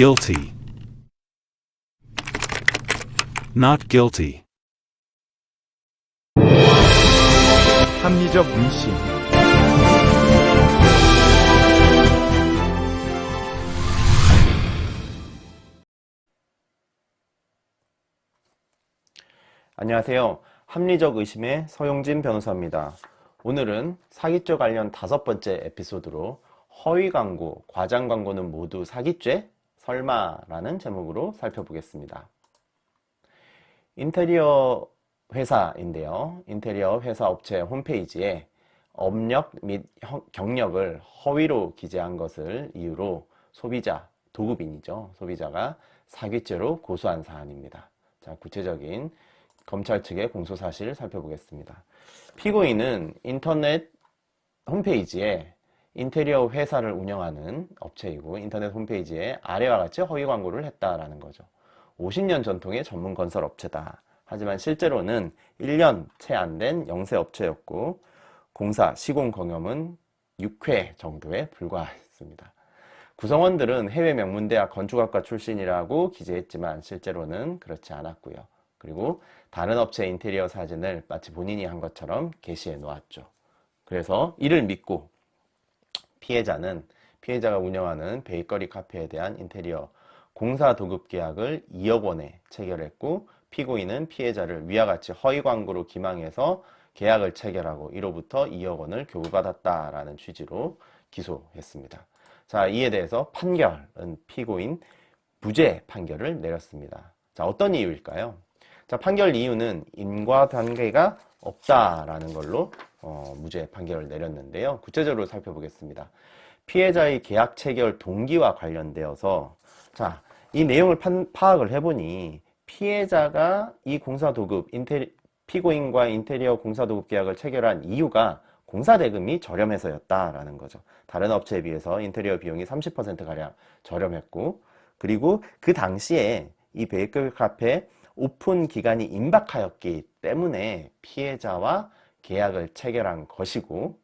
guilty, not guilty, 합리적 의심, 안녕하세요. 합리적 의심의 서용진 변호사입니다. 오늘은 사기죄 관련 다섯 번째 에피소드로 허위 광고, 과장 광고는 모두 사기죄? 설마라는 제목으로 살펴보겠습니다. 인테리어 회사인데요. 인테리어 회사 업체 홈페이지에 업력 및 형- 경력을 허위로 기재한 것을 이유로 소비자, 도급인이죠. 소비자가 사기죄로 고소한 사안입니다. 자, 구체적인 검찰 측의 공소 사실을 살펴보겠습니다. 피고인은 인터넷 홈페이지에 인테리어 회사를 운영하는 업체이고 인터넷 홈페이지에 아래와 같이 허위 광고를 했다라는 거죠. 50년 전통의 전문 건설 업체다. 하지만 실제로는 1년 채 안 된 영세 업체였고 공사 시공 경험은 6회 정도에 불과했습니다. 구성원들은 해외 명문대학 건축학과 출신이라고 기재했지만 실제로는 그렇지 않았고요. 그리고 다른 업체 인테리어 사진을 마치 본인이 한 것처럼 게시해 놓았죠. 그래서 이를 믿고 피해자는 피해자가 운영하는 베이커리 카페에 대한 인테리어 공사 도급 계약을 2억 원에 체결했고 피고인은 피해자를 위와 같이 허위 광고로 기망해서 계약을 체결하고 이로부터 2억 원을 교부받았다라는 취지로 기소했습니다. 자, 이에 대해서 판결은 피고인 무죄 판결을 내렸습니다. 자, 어떤 이유일까요? 자, 판결 이유는 인과 관계가 없다라는 걸로 어, 무죄 판결을 내렸는데요. 구체적으로 살펴보겠습니다. 피해자의 계약 체결 동기와 관련되어서 자, 이 내용을 판- 파악을 해보니 피해자가 이 공사 도급 인테리, 피고인과 인테리어 공사 도급 계약을 체결한 이유가 공사 대금이 저렴해서였다라는 거죠. 다른 업체에 비해서 인테리어 비용이 30%가량 저렴했고, 그리고 그 당시에 이 베이커리 카페 오픈 기간이 임박하였기 때문에 피해자와 계약을 체결한 것이고,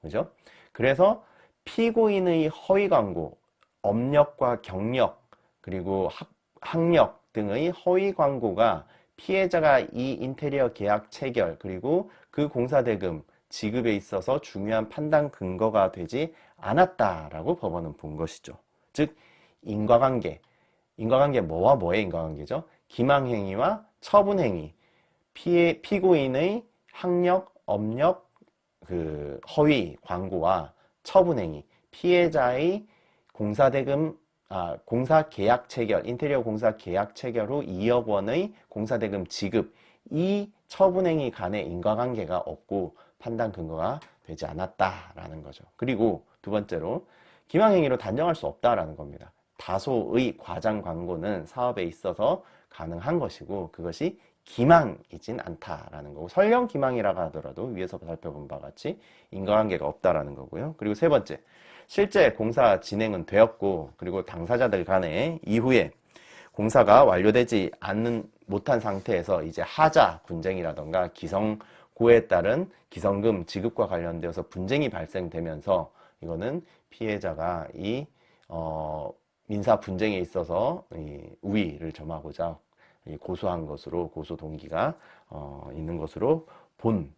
그죠? 그래서 피고인의 허위 광고, 업력과 경력, 그리고 학, 학력 등의 허위 광고가 피해자가 이 인테리어 계약 체결, 그리고 그 공사 대금 지급에 있어서 중요한 판단 근거가 되지 않았다라고 법원은 본 것이죠. 즉, 인과관계. 인과관계 뭐와 뭐의 인과관계죠? 기망행위와 처분행위. 피해, 피고인의 학력, 업력, 그 허위 광고와 처분행위. 피해자의 공사대금 아, 공사 계약 체결, 인테리어 공사 계약 체결 후 2억 원의 공사대금 지급, 이 처분행위 간의 인과관계가 없고 판단 근거가 되지 않았다라는 거죠. 그리고 두 번째로 기망행위로 단정할 수 없다라는 겁니다. 다소의 과장 광고는 사업에 있어서 가능한 것이고 그것이 기망이진 않다라는 거고 설령 기망이라고 하더라도 위에서 살펴본 바와 같이 인과관계가 없다라는 거고요. 그리고 세 번째, 실제 공사 진행은 되었고 그리고 당사자들 간에 이후에 공사가 완료되지 않는 못한 상태에서 이제 하자 분쟁이라던가 기성 고에 따른 기성금 지급과 관련되어서 분쟁이 발생되면서 이거는 피해자가 이 어, 민사 분쟁에 있어서 이 우위를 점하고자 이 고소한 것으로 고소 동기가 어, 있는 것으로 본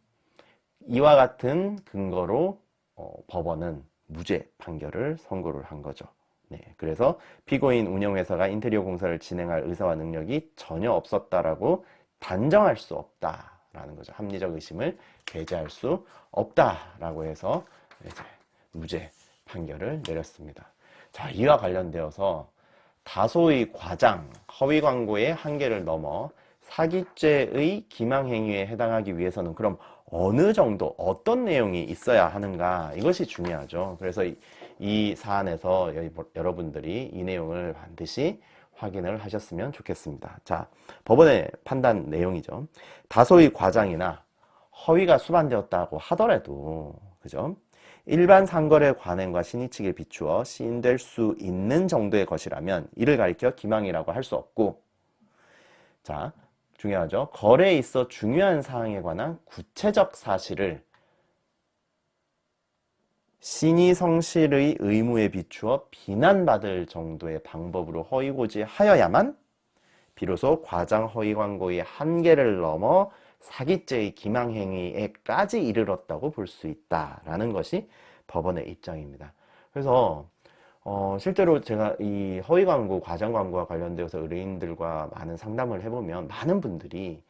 이와 같은 근거로 어, 법원은 무죄 판결을 선고를 한 거죠. 네, 그래서 피고인 운영회사가 인테리어 공사를 진행할 의사와 능력이 전혀 없었다라고 단정할 수 없다라는 거죠. 합리적 의심을 배제할 수 없다라고 해서 이제 무죄 판결을 내렸습니다. 자, 이와 관련되어서 다소의 과장, 허위 광고의 한계를 넘어 사기죄의 기망 행위에 해당하기 위해서는 그럼 어느 정도 어떤 내용이 있어야 하는가 이것이 중요하죠. 그래서 이, 이 사안에서 여- 여러분들이 이 내용을 반드시 확인을 하셨으면 좋겠습니다. 자, 법원의 판단 내용이죠. 다소의 과장이나 허위가 수반되었다고 하더라도 그죠? 일반 상거래 관행과 신의 측에 비추어 시인될 수 있는 정도의 것이라면 이를 가리켜 기망이라고 할 수 없고 자, 중요하죠. 거래에 있어 중요한 사항에 관한 구체적 사실을 신이 성실의 의무에 비추어 비난받을 정도의 방법으로 허위고지하여야만 비로소 과장 허위 광고의 한계를 넘어 사기죄의 기망행위에까지 이르렀다고 볼 수 있다라는 것이 법원의 입장입니다. 그래서 어, 실제로 제가 이 허위 광고, 과장 광고와 관련되어서 의뢰인들과 많은 상담을 해보면 많은 분들이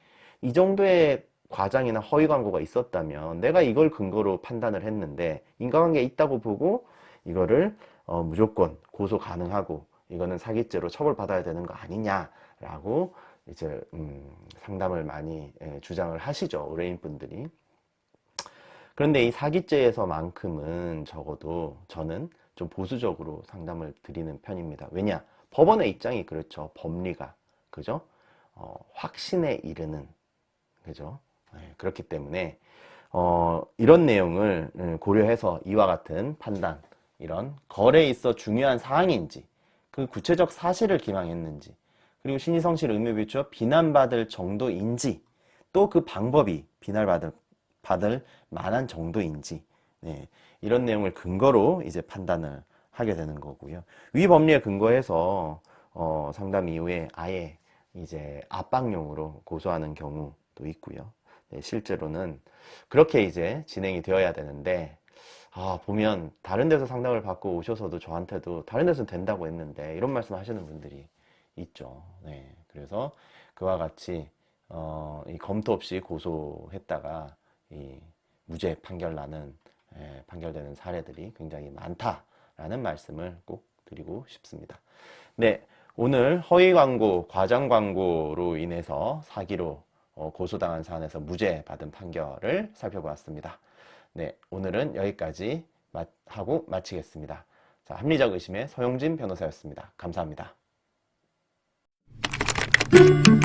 이 정도의 과장이나 허위 광고가 있었다면 내가 이걸 근거로 판단을 했는데 인과관계 있다고 보고 이거를 어, 무조건 고소 가능하고 이거는 사기죄로 처벌받아야 되는 거 아니냐라고 이제 음, 상담을 많이 예, 주장을 하시죠 의뢰인 분들이. 그런데 이 사기죄에서만큼은 적어도 저는 좀 보수적으로 상담을 드리는 편입니다. 왜냐? 법원의 입장이 그렇죠. 법리가. 그죠? 어, 확신에 이르는. 그죠? 네, 그렇기 때문에, 어, 이런 내용을 음, 고려해서 이와 같은 판단, 이런 거래에 있어 중요한 사항인지, 그 구체적 사실을 기망했는지, 그리고 신의성실 의무 비추어 비난받을 정도인지, 또 그 방법이 비난받을 받을 만한 정도인지, 네, 이런 내용을 근거로 이제 판단을 하게 되는 거고요. 위 법리에 근거해서 어, 상담 이후에 아예 이제 압박용으로 고소하는 경우도 있고요. 네, 실제로는 그렇게 이제 진행이 되어야 되는데 아, 보면 다른 데서 상담을 받고 오셔서도 저한테도 다른 데서는 된다고 했는데 이런 말씀 하시는 분들이 있죠. 네. 그래서 그와 같이 어, 이 검토 없이 고소했다가 이 무죄 판결 나는 예, 판결되는 사례들이 굉장히 많다라는 말씀을 꼭 드리고 싶습니다. 네, 오늘 허위 광고, 과장 광고로 인해서 사기로 어, 고소당한 사안에서 무죄 받은 판결을 살펴보았습니다. 네, 오늘은 여기까지 마- 하고 마치겠습니다. 자, 합리적 의심의 서용진 변호사였습니다. 감사합니다. Thank you.